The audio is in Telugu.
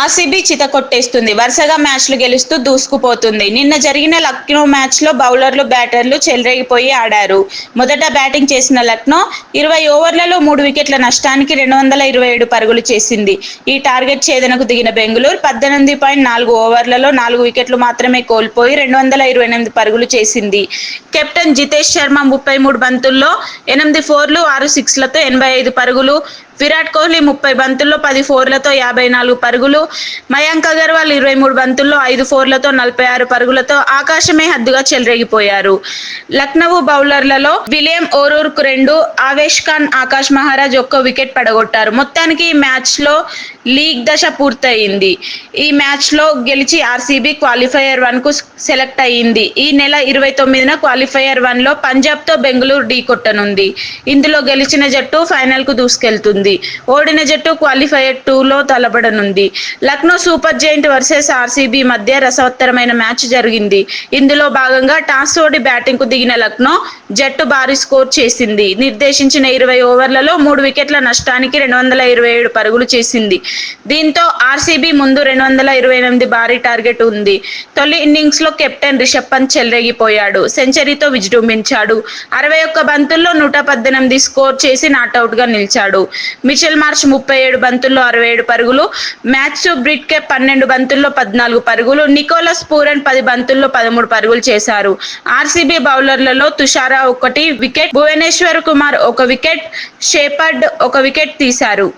ఆర్సీబీ చిత కొట్టేస్తుంది. వరుసగా మ్యాచ్లు గెలుస్తూ దూసుకుపోతుంది. నిన్న జరిగిన లక్నో మ్యాచ్లో బౌలర్లు బ్యాటర్లు చెలరేగిపోయి ఆడారు. మొదట బ్యాటింగ్ చేసిన లక్నో ఇరవై ఓవర్లలో మూడు వికెట్ల నష్టానికి రెండు వందల ఇరవై ఏడు పరుగులు చేసింది. ఈ టార్గెట్ ఛేదనకు దిగిన బెంగళూరు పద్దెనిమిది పాయింట్ నాలుగు ఓవర్లలో నాలుగు వికెట్లు మాత్రమే కోల్పోయి రెండు వందల ఇరవై ఎనిమిది పరుగులు చేసింది. కెప్టెన్ జితేష్ శర్మ ముప్పై మూడు బంతుల్లో ఎనిమిది ఫోర్లు ఆరు సిక్స్లతో ఎనభై ఐదు పరుగులు విరాట్ కోహ్లీ ముప్పై బంతుల్లో పది ఫోర్లతో యాభై నాలుగు పరుగులు. మయాంక్ అగర్వాల్ ఇరవై మూడు బంతుల్లో ఐదు ఫోర్లతో నలభై ఆరు పరుగులతో ఆకాశమే హద్దుగా చెలరేగిపోయారు. లక్నో బౌలర్లలో విలియం ఓరూర్కు రెండు ఆవేష్ ఖాన్ ఆకాష్ మహారాజ్ ఒక్క వికెట్ పడగొట్టారు. మొత్తానికి ఈ మ్యాచ్లో లీగ్ దశ పూర్తయింది. ఈ మ్యాచ్లో గెలిచి ఆర్సీబీ క్వాలిఫైయర్ వన్కు సెలెక్ట్ అయ్యింది. ఈ నెల ఇరవై తొమ్మిదిన క్వాలిఫైయర్ వన్లో పంజాబ్తో బెంగళూరు ఢీ కొట్టనుంది. ఇందులో గెలిచిన జట్టు ఫైనల్కు దూసుకెళ్తుంది. ఓడిన జట్టు క్వాలిఫైయర్ టూలో తలపడనుంది. Lucknow super giant versus RCB మధ్య రసవత్తరమైన మ్యాచ్ జరిగింది. ఇందులో భాగంగా టాస్ ఓడి బ్యాటింగ్కు దిగిన లక్నో జట్టు భారీ స్కోర్ చేసింది. నిర్దేశించిన ఇరవై ఓవర్లలో మూడు వికెట్ల నష్టానికి రెండు వందల ఇరవై ఏడు పరుగులు చేసింది. దీంతో ఆర్సీబీ ముందు రెండు వందల ఇరవై ఎనిమిది భారీ టార్గెట్ ఉంది. తొలి ఇన్నింగ్స్లో కెప్టెన్ రిషబ్ పంత్ చెలరేగిపోయాడు. సెంచరీతో విజృంభించాడు. అరవై ఒక్క బంతుల్లో నూట పద్దెనిమిది స్కోర్ చేసి నాట్అవుట్గా నిలిచాడు. మిచెల్ మార్చ్ ముప్పై ఏడు బంతుల్లో అరవై ఏడు పరుగులు మ్యాథ్యూ బ్రిట్కే పన్నెండు బంతుల్లో పద్నాలుగు పరుగులు నికోలస్ పూరన్ పది బంతుల్లో పదమూడు పరుగులు చేశారు. ఆర్సీబీ బౌలర్లలో తుషారా ఒకటి వికెట్ భువనేశ్వర్ కుమార్ ఒక వికెట్ షేపర్డ్ ఒక వికెట్ తీశారు.